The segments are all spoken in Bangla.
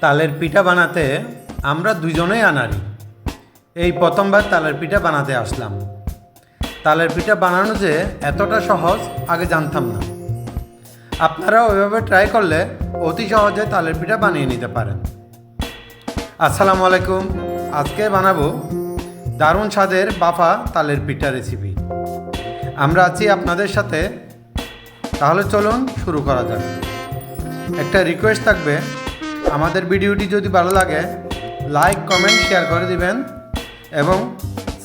তালের পিঠা বানাতে আমরা দুজনেই আনারি। এই প্রথমবার তালের পিঠা বানাতে আসলাম। তালের পিঠা বানানো যে এতটা সহজ, আগে জানতাম না। আপনারা ওইভাবে ট্রাই করলে অতি সহজে তালের পিঠা বানিয়ে নিতে পারেন। আসসালামু আলাইকুম। আজকে বানাবো দারুণ স্বাদের বাফা তালের পিঠা রেসিপি আমরা আছি আপনাদের সাথে। তাহলে চলুন শুরু করা যাক। একটা রিকোয়েস্ট থাকবে আমাদের ভিডিওটি যদি ভালো লাগে লাইক কমেন্ট শেয়ার করে দিবেন এবং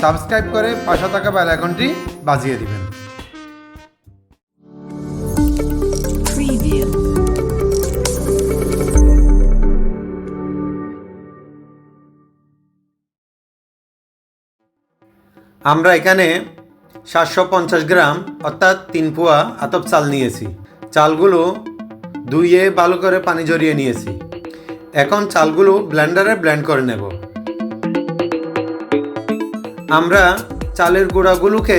সাবস্ক্রাইব করে পাশে থাকা বেল আইকনটি বাজিয়ে দিবেন। আমরা এখানে সাতশো পঞ্চাশ গ্রাম অর্থাৎ তিন পোয়া আতপ চাল নিয়েছি। চালগুলো ধুইয়ে ভালো করে পানি জড়িয়ে নিয়েছি। এখন চালগুলো ব্লেন্ডারে ব্লেন্ড করে নেব। আমরা চালের গুঁড়াগুলোকে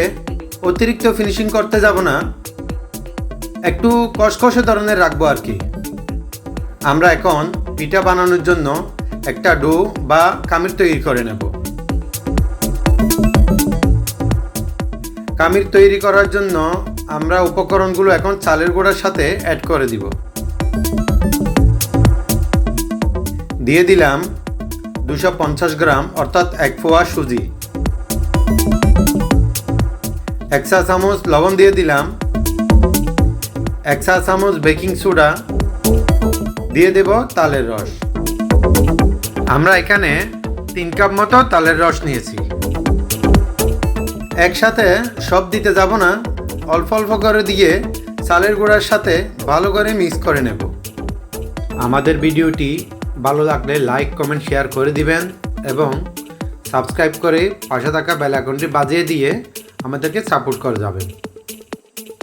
অতিরিক্ত ফিনিশিং করতে যাব না, একটু কষকষে ধরনের রাখব আর কি। আমরা এখন পিঠা বানানোর জন্য একটা ডো বা কামির তৈরি করে নেব। কামির তৈরি করার জন্য আমরা উপকরণগুলো এখন চালের গুঁড়ার সাথে অ্যাড করে দিব। দিয়ে দিলাম দুশো পঞ্চাশ গ্রাম, অর্থাৎ এক ফোয়া সুজি। এক চা চামচ লবণ দিয়ে দিলাম। এক চা চামচ বেকিং সোডা। দিয়ে দেব তালের রস। আমরা এখানে তিন কাপ মতো তালের রস নিয়েছি। একসাথে সব দিতে যাব না, অল্প অল্প করে দিয়ে চালের গুঁড়ার সাথে ভালো করে মিক্স করে নেব। আমাদের ভিডিওটি ভালো লাগলে লাইক কমেন্ট শেয়ার করে দিবেন এবং সাবস্ক্রাইব করে পাশে থাকা বেল আইকনটি বাজিয়ে দিয়ে আমাদেরকে সাপোর্ট করে যাবেন।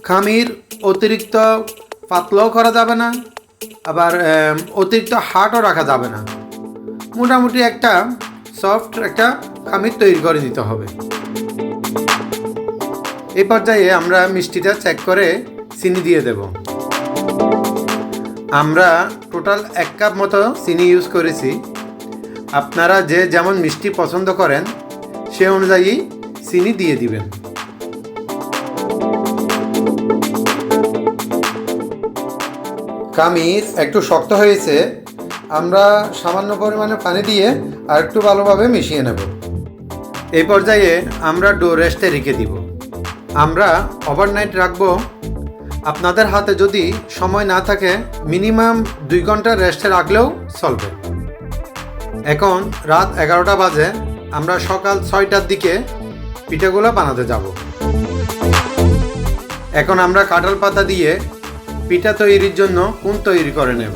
খামির অতিরিক্ত পাতলাও করা যাবে না, আবার অতিরিক্ত হার্টও রাখা যাবে না। মোটামুটি একটা সফট একটা খামির তৈরি করে নিতে হবে। এই পর্যায়ে আমরা মিষ্টিটা চেক করে চিনি দিয়ে দেব। আমরা টোটাল এক কাপ মতো চিনি ইউজ করেছি। আপনারা যে যেমন মিষ্টি পছন্দ করেন, সে অনুযায়ী চিনি দিয়ে দিবেন। কামিজ একটু শক্ত হয়েছে, আমরা সামান্য পরিমাণে পানি দিয়ে আর একটু ভালোভাবে মিশিয়ে নেব। এই পর্যায়ে আমরা ডো রেস্টে রেখে দিব। আমরা ওভারনাইট রাখব আপনাদের হাতে যদি সময় না থাকে, মিনিমাম দুই ঘণ্টা রেস্টে রাখলেও চলবে। এখন রাত এগারোটা বাজে, আমরা সকাল ছয়টার দিকে পিঠাগুলো বানাতে যাব। এখন আমরা কাঁঠাল পাতা দিয়ে পিঠা তৈরির জন্য কোন তৈরি করে নেব।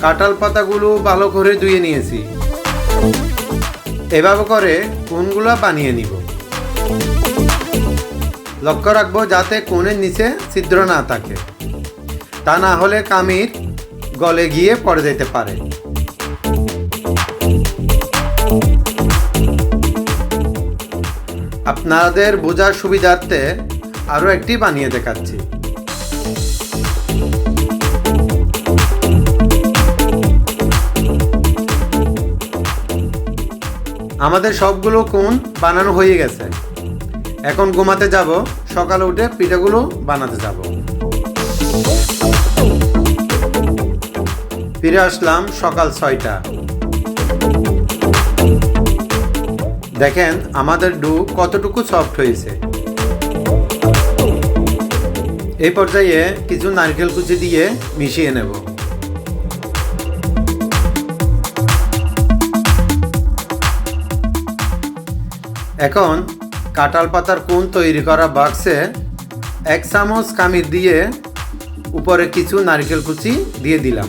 কাঁঠাল পাতাগুলো ভালো করে ধুয়ে নিয়েছি। এভাবে করে কোনগুলো বানিয়ে নিব। লক্ষ্য রাখব যাতে কোণের নিচে ছিদ্র না থাকে। তা না হলে কামির গলে গিয়ে পড়ে যেতে পারে। আপনাদের বোঝার সুবিধার্থে আরও একটি বানিয়ে দেখাচ্ছি। আমাদের সবগুলো কোণ বানানো হয়ে গেছে। এখন ঘুমাতে যাব, সকালে উঠে পিঠাগুলো বানাতে যাব। ফিরে আসলাম সকাল ছয়টা। দেখেন, আমাদের ডু কতটুকু সফট হয়েছে। এই পর্যায়ে কিছু নারকেল কুচি দিয়ে মিশিয়ে নেব। এখন কাঁঠাল পাতার কোণ তৈরি করা বাক্সে এক চামচ কামির দিয়ে উপরে কিছু নারকেল কুচি দিয়ে দিলাম।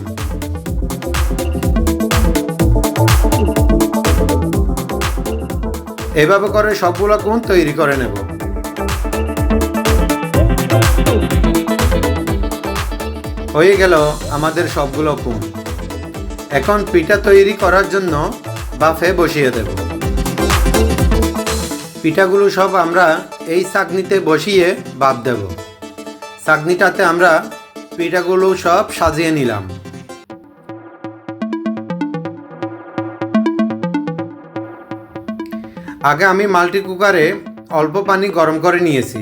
এভাবে করে সবগুলো কোণ তৈরি করে নেব? হয়ে গেল আমাদের সবগুলো কোণ এখন পিঠা তৈরি করার জন্য বাফে বসিয়ে দেব। পিঠাগুলো সব আমরা এই চাকনিতে বসিয়ে বাদ দেব। চাকনিটাতে আমরা পিঠাগুলো সব সাজিয়ে নিলাম। আগে আমি মাল্টি কুকারে অল্প পানি গরম করে নিয়েছি।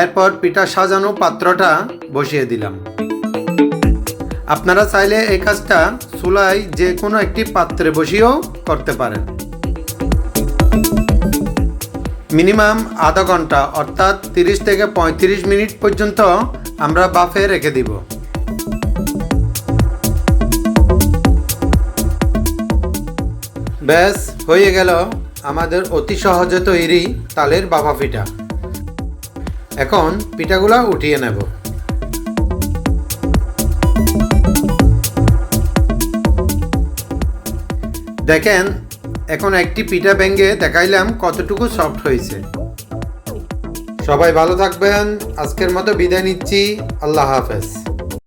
এরপর পিঠা সাজানো পাত্রটা বসিয়ে দিলাম। আপনারা চাইলে এই কাজটা চুলায় যে কোনো একটি পাত্রে বসিয়েও করতে পারেন। মিনিমাম আধা ঘণ্টা, অর্থাৎ তিরিশ থেকে পঁয়ত্রিশ মিনিট পর্যন্ত আমরা বাফে রেখে দিব। ব্যাস, হয়ে গেল আমাদের অতি সহজে তৈরি তালের বাফা পিঠা। এখন পিঠাগুলা উঠিয়ে নেব। দেখেন এখন একটি পিঠা ব্যাঙ্গে দেখাইলাম কতটুকু সফট হয়েছে। সবাই ভালো থাকবেন, আজকের মতো বিদায় নিচ্ছি, আল্লাহ হাফেজ।